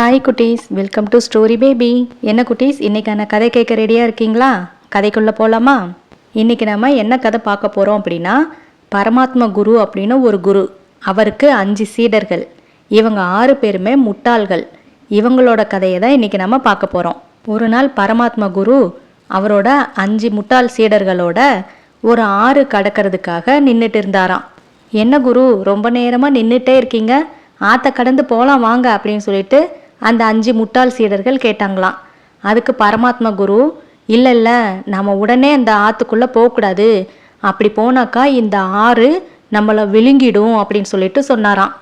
Hi குட்டீஸ். Welcome to story baby என்ன குட்டீஸ்? இன்னைக்கான கதை கேட்க ரெடியாக இருக்கீங்களா? கதைக்குள்ளே போகலாமா இன்னைக்கு நம்ம என்ன கதை பார்க்க போகிறோம் அப்படின்னா பரமாத்ம குரு அப்படின்னு ஒரு குரு. அவருக்கு அஞ்சு சீடர்கள். இவங்க ஆறு பேருமே முட்டாள்கள். இவங்களோட கதையை தான் இன்னைக்கு நம்ம பார்க்க போகிறோம் ஒரு நாள் பரமாத்ம குரு அவரோட அஞ்சு முட்டாள் சீடர்களோட ஒரு ஆறு கடக்கிறதுக்காக நின்றுட்டு இருந்தாராம். என்ன குரு? ரொம்ப நேரமாக நின்றுட்டே இருக்கீங்க. ஆற்ற கடந்து போகலாம் வாங்க அப்படின்னு சொல்லிட்டு அந்த அஞ்சு முட்டாள் சீடர்கள் கேட்டாங்களாம். அதுக்கு பரமாத்மா குரு இல்லை இல்லை நம்ம உடனே அந்த ஆற்றுக்குள்ளே போகக்கூடாது. அப்படி போனாக்கா இந்த ஆறு நம்மளை விழுங்கிடும் அப்படின்னு சொல்லிட்டு சொன்னாராம்.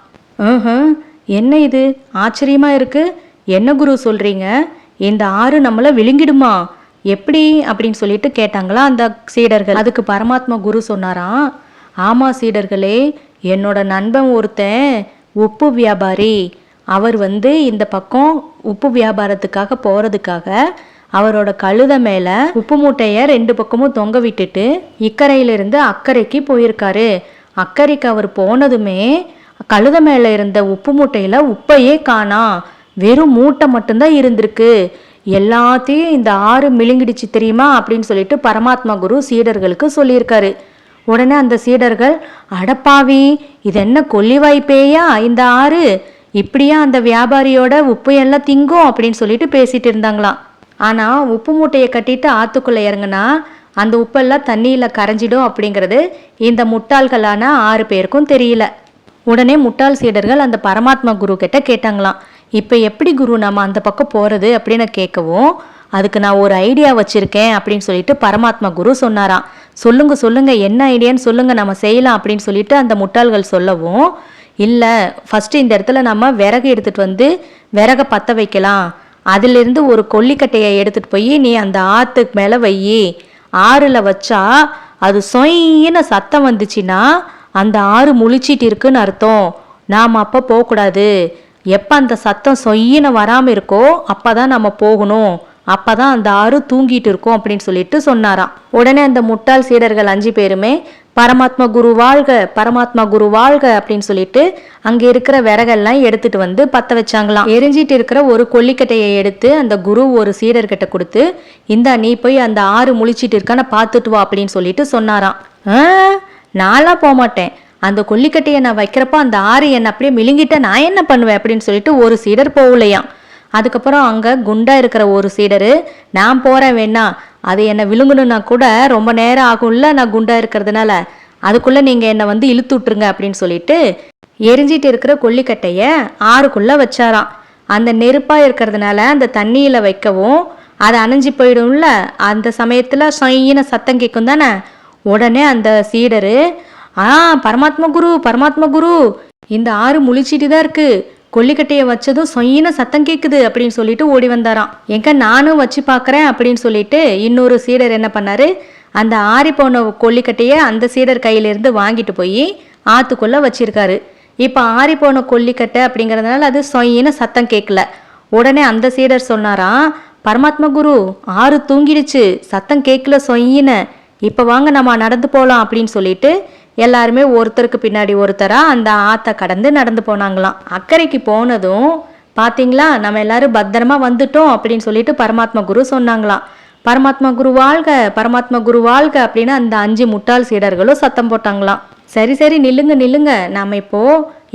ம்ஹும் என்ன இது? ஆச்சரியமாக இருக்குது என்ன குரு சொல்கிறீங்க இந்த ஆறு நம்மளை விழுங்கிடுமா? எப்படி? அப்படின்னு சொல்லிட்டு கேட்டாங்களா அந்த சீடர்கள். அதுக்கு பரமாத்மா குரு சொன்னாராம் ஆமாம் சீடர்களே என்னோட நண்பன் ஒருத்தன் உப்பு வியாபாரி. அவர் வந்து இந்த பக்கம் உப்பு வியாபாரத்துக்காக போகிறதுக்காக அவரோட கழுத மேலே உப்பு மூட்டையை ரெண்டு பக்கமும் தொங்க விட்டுட்டு இக்கரையிலிருந்து அக்கறைக்கு போயிருக்காரு. அக்கறைக்கு அவர் போனதுமே கழுத மேலே இருந்த உப்பு மூட்டையில் உப்பையே காணாம் வெறும் மூட்டை மட்டும்தான் இருந்திருக்கு. எல்லாத்தையும் இந்த ஆறு மிழுங்கிடுச்சு தெரியுமா? அப்படின்னு சொல்லிட்டு பரமாத்மா குரு சீடர்களுக்கு சொல்லியிருக்காரு. உடனே அந்த சீடர்கள் அடப்பாவி இது என்ன கொல்லிவாய் பேயா இந்த ஆறு? இப்படியா அந்த வியாபாரியோட உப்பு எல்லாம் திங்கும் அப்படின்னு சொல்லிட்டு பேசிட்டு இருந்தாங்களாம். ஆனா உப்பு மூட்டையை கட்டிட்டு ஆத்துக்குள்ள இறங்குனா அந்த உப்பெல்லாம் தண்ணியில கரைஞ்சிடும் அப்படிங்கிறது இந்த முட்டாள்களான ஆறு பேருக்கும் தெரியல. உடனே முட்டாள் சீடர்கள் அந்த பரமாத்மா குரு கிட்ட கேட்டாங்களாம். இப்போ எப்படி குரு நம்ம அந்த பக்கம் போறது? அப்படின்னு கேட்கவும் அதுக்கு நான் ஒரு ஐடியா வச்சிருக்கேன் அப்படின்னு சொல்லிட்டு பரமாத்மா குரு சொன்னாராம். சொல்லுங்க சொல்லுங்க என்ன ஐடியான்னு சொல்லுங்க நம்ம செய்யலாம் அப்படின்னு சொல்லிட்டு அந்த முட்டாள்கள் சொல்லவும் இல்லை ஃபஸ்ட்டு இந்த இடத்துல நம்ம விறகு எடுத்துகிட்டு வந்து விறகை பற்ற வைக்கலாம். அதிலிருந்து ஒரு கொல்லிக்கட்டையை எடுத்துகிட்டு போய் நீ அந்த ஆற்றுக்கு மேலே வையி. ஆறில் வச்சா அது சொயின்னு சத்தம் வந்துச்சுன்னா அந்த ஆறு முழிச்சிட்டு இருக்குன்னு அர்த்தம். நாம் அப்போ போகக்கூடாது. எப்போ அந்த சத்தம் சொயின்னு வராமல் இருக்கோ அப்போ தான் நம்ம போகணும். அப்பதான் அந்த ஆறு தூங்கிட்டு இருக்கும் அப்படின்னு சொல்லிட்டு சொன்னாராம். உடனே அந்த முட்டாள் சீடர்கள் அஞ்சு பேருமே பரமாத்மா குரு வாழ்க பரமாத்மா குரு வாழ்க அப்படின்னு சொல்லிட்டு அங்க இருக்கிற விறகெல்லாம் எடுத்துட்டு வந்து பத்த வச்சாங்களாம். எரிஞ்சிட்டு இருக்கிற ஒரு கொல்லிக்கட்டையை எடுத்து அந்த குரு ஒரு சீடர்கிட்ட கொடுத்து இந்தா நீ போய் அந்த ஆறு முழிச்சிட்டு இருக்கான பார்த்துட்டு வா அப்படின்னு சொல்லிட்டு சொன்னாராம். நான்லாம் போக மாட்டேன். அந்த கொல்லிக்கட்டையை நான் வைக்கிறப்ப அந்த ஆறு என்ன அப்படியே மிழுங்கிட்ட நான் என்ன பண்ணுவேன்? அப்படின்னு சொல்லிட்டு ஒரு சீடர் போகலையாம். அதுக்கப்புறம் அங்கே குண்டா இருக்கிற ஒரு சீடரு நான் போகிறேன் வேணா அது என்னை விழுங்கணும்னா கூட ரொம்ப நேரம் ஆகும்ல நான் குண்டா இருக்கிறதுனால அதுக்குள்ளே நீங்கள் என்னை வந்து இழுத்து விட்ருங்க அப்படின்னு சொல்லிட்டு எரிஞ்சிட்டு இருக்கிற கொல்லிக்கட்டையை ஆறுக்குள்ளே வச்சாராம். அந்த நெருப்பாக இருக்கிறதுனால அந்த தண்ணியில் வைக்கவும் அது அணைஞ்சு போயிடும்ல அந்த சமயத்தில் சொயின்னு சத்தம் கேட்கும் தானே. உடனே அந்த சீடரு ஆ பரமாத்மா குரு பரமாத்மா குரு இந்த ஆறு முழிச்சிட்டு தான் இருக்குது கொல்லிக்கட்டையை வச்சதும் சொயின சத்தம் கேட்குது அப்படின்னு சொல்லிட்டு ஓடி வந்தாராம். எங்க நானும் வச்சு பார்க்குறேன் அப்படின்னு சொல்லிட்டு இன்னொரு சீடர் என்ன பண்ணாரு? அந்த ஆறி போன கொல்லிக்கட்டையை அந்த சீடர் கையிலிருந்து வாங்கிட்டு போய் ஆத்துக்குள்ள வச்சிருக்காரு. இப்போ ஆறி போன கொல்லிக்கட்டை அப்படிங்கிறதுனால அது சொயின சத்தம் கேட்கல உடனே அந்த சீடர் சொன்னாராம் பரமாத்மா குரு ஆறு தூங்கிடுச்சு. சத்தம் கேட்கல சொயின இப்போ வாங்க நம்ம நடந்து போகலாம் அப்படின்னு சொல்லிட்டு எல்லாருமே ஒருத்தருக்கு பின்னாடி ஒருத்தராக அந்த ஆற்றை கடந்து நடந்து போனாங்களாம். அக்கறைக்கு போனதும் பார்த்தீங்களா நம்ம எல்லாரும் பத்திரமா வந்துட்டோம் அப்படின்னு சொல்லிட்டு பரமாத்மா குரு சொன்னாங்களாம். பரமாத்மா குரு வாழ்க பரமாத்மா குரு வாழ்க அப்படின்னு அந்த அஞ்சு முட்டாள் சீடர்களும் சத்தம் போட்டாங்களாம். சரி சரி நில்லுங்க நில்லுங்க நம்ம இப்போ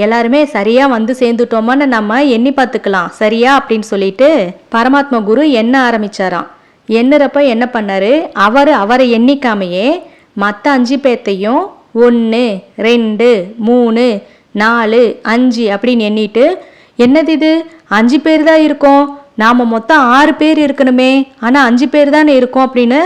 எல்லாருமே சரியா வந்து சேர்ந்துட்டோமான்னு நம்ம எண்ணி பார்த்துக்கலாம் சரியா அப்படின்னு சொல்லிட்டு பரமாத்மா குரு என்ன ஆரம்பிச்சாராம். எண்ணுறப்ப என்ன பண்ணாரு? அவர் அவரை எண்ணிக்காமையே மற்ற அஞ்சு பேர்த்தையும் ஒன்று ரெண்டு மூணு நாலு அஞ்சு அப்படின்னு எண்ணிட்டு என்னது இது? அஞ்சு பேர் தான் இருக்கோம். நாம் மொத்தம் ஆறு பேர் இருக்கணுமே. ஆனால் அஞ்சு பேர் தானே இருக்கோம் அப்படின்னு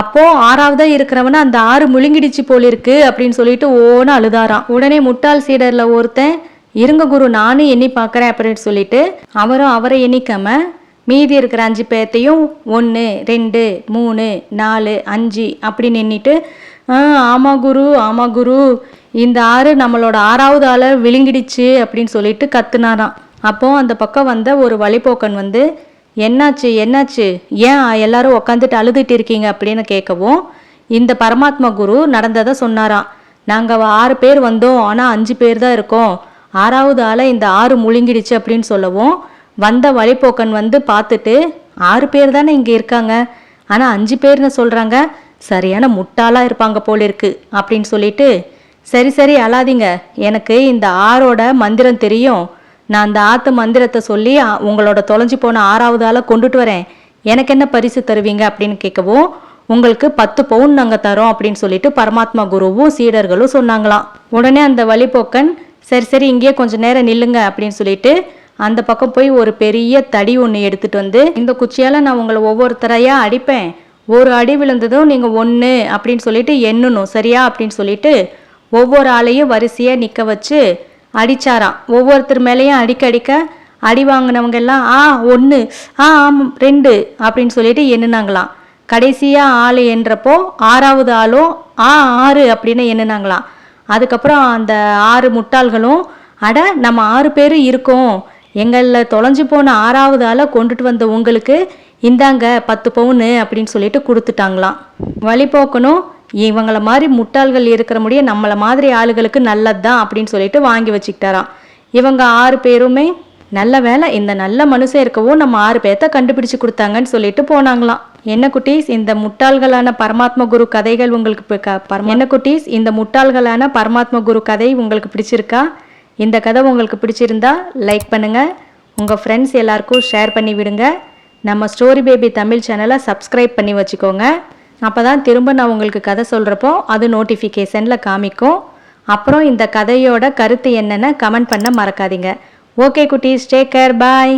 அப்போது ஆறாவதாக இருக்கிறவன அந்த ஆறு முழுங்கிடுச்சு போலிருக்கு அப்படின்னு சொல்லிட்டு ஓன்னு அழுதாராம். உடனே முட்டாள் சீடரில் ஒருத்தன் இருங்க குரு நானும் எண்ணி பார்க்குறேன் அப்படின்னு சொல்லிட்டு அவரும் அவரை எண்ணிக்காம மீதி இருக்கிற அஞ்சு பேர்த்தையும் ஒன்று ரெண்டு மூணு நாலு அஞ்சு அப்படின்னு நின்றுட்டு ஆமாம் குரு ஆமாம் குரு. இந்த ஆறு நம்மளோட ஆறாவது ஆளை விழுங்கிடுச்சு அப்படின்னு சொல்லிட்டு கத்துனாராம். அப்போ அந்த பக்கம் வந்த ஒரு வழிபோக்கன் வந்து என்னாச்சு என்னாச்சு? ஏன் எல்லாரும் உக்காந்துட்டு அழுதுட்டு இருக்கீங்க? அப்படின்னு கேட்கவும் இந்த பரமாத்மா குரு நடந்ததை சொன்னாராம். நாங்கள் ஆறு பேர் வந்தோம். ஆனால் அஞ்சு பேர் தான் இருக்கோம். ஆறாவது ஆளை இந்த ஆறு முழுங்கிடுச்சு அப்படின்னு சொல்லவும் வந்த வழிப்போக்கன் வந்து பார்த்துட்டு ஆறு பேர் தானே இங்கே இருக்காங்க. ஆனால் அஞ்சு பேர்னு சொல்கிறாங்க சரியான முட்டாளாக இருப்பாங்க போல இருக்கு அப்படின்னு சொல்லிட்டு சரி சரி அழாதீங்க. எனக்கு இந்த ஆறோட மந்திரம் தெரியும். நான் அந்த ஆத்து மந்திரத்தை சொல்லி உங்களோட தொலைஞ்சு போன ஆறாவது ஆளை கொண்டுட்டு வரேன். எனக்கு என்ன பரிசு தருவீங்க அப்படின்னு கேட்கவும் உங்களுக்கு பத்து பவுன் நாங்கள் தரோம் அப்படின்னு சொல்லிட்டு பரமாத்மா குருவும் சீடர்களும் சொன்னாங்களாம். உடனே அந்த வழிபோக்கன் சரி சரி இங்கேயே கொஞ்சம் நேரம் நில்லுங்க அப்படின்னு சொல்லிட்டு அந்த பக்கம் போய் ஒரு பெரிய தடி ஒன்று எடுத்துட்டு வந்து இந்த குச்சியால் நான் உங்களை ஒவ்வொருத்தரையாக அடிப்பேன். ஒரு அடி விழுந்ததும் நீங்கள் ஒன்று அப்படின்னு சொல்லிட்டு எண்ணணும் சரியா அப்படின்னு சொல்லிட்டு ஒவ்வொரு ஆளையும் வரிசையாக நிற்க வச்சு அடிச்சாராம். ஒவ்வொருத்தர் மேலேயும் அடிக்க அடிக்க அடி வாங்கினவங்க எல்லாம் ஆ ஒன்று ஆ ஆமாம் ரெண்டு அப்படின்னு சொல்லிட்டு எண்ணுனாங்களாம். கடைசியாக ஆள் என்றப்போ ஆறாவது ஆளும் ஆ ஆறு அப்படின்னு எண்ணுனாங்களாம். அதுக்கப்புறம் அந்த ஆறு முட்டாள்களும் அட நம்ம ஆறு பேர் இருக்கோம். எங்களில் தொலைஞ்சு போன ஆறாவது ஆளை கொண்டுட்டு வந்த உங்களுக்கு இந்தாங்க பத்து பவுனு அப்படின்னு சொல்லிட்டு கொடுத்துட்டாங்களாம். வழிபோக்கணும் இவங்கள மாதிரி முட்டாள்கள் இருக்கிற முடிய நம்மளை மாதிரி ஆளுகளுக்கு நல்லது தான் அப்படின்னு சொல்லிட்டு வாங்கி வச்சுக்கிட்டாராம். இவங்க ஆறு பேருமே நல்ல வேலை இந்த நல்ல மனுஷன் இருக்கவும் நம்ம ஆறு பேர்த்த கண்டுபிடிச்சு கொடுத்தாங்கன்னு சொல்லிட்டு போனாங்களாம். என்ன குட்டீஸ் இந்த முட்டாள்களான பரமாத்ம குரு கதைகள் உங்களுக்கு க- பரம- என்ன குட்டீஸ் இந்த முட்டாள்களான பரமாத்ம குரு கதை உங்களுக்கு பிடிச்சிருக்கா? இந்த கதை உங்களுக்கு பிடிச்சிருந்தா லைக் பண்ணுங்கள் உங்கள் ஃப்ரெண்ட்ஸ் எல்லாருக்கும் ஷேர் பண்ணி விடுங்க. நம்ம ஸ்டோரி பேபி தமிழ் சேனலை சப்ஸ்கிரைப் பண்ணி வச்சுக்கோங்க. அப்போ தான் திரும்ப நான் உங்களுக்கு கதை சொல்கிறப்போ அது நோட்டிஃபிகேஷனில் காமிக்கும். அப்புறம் இந்த கதையோட கருத்து என்னென்னு கமெண்ட் பண்ண மறக்காதீங்க. ஓகே குட்டீஸ் டேக் கேர் பாய்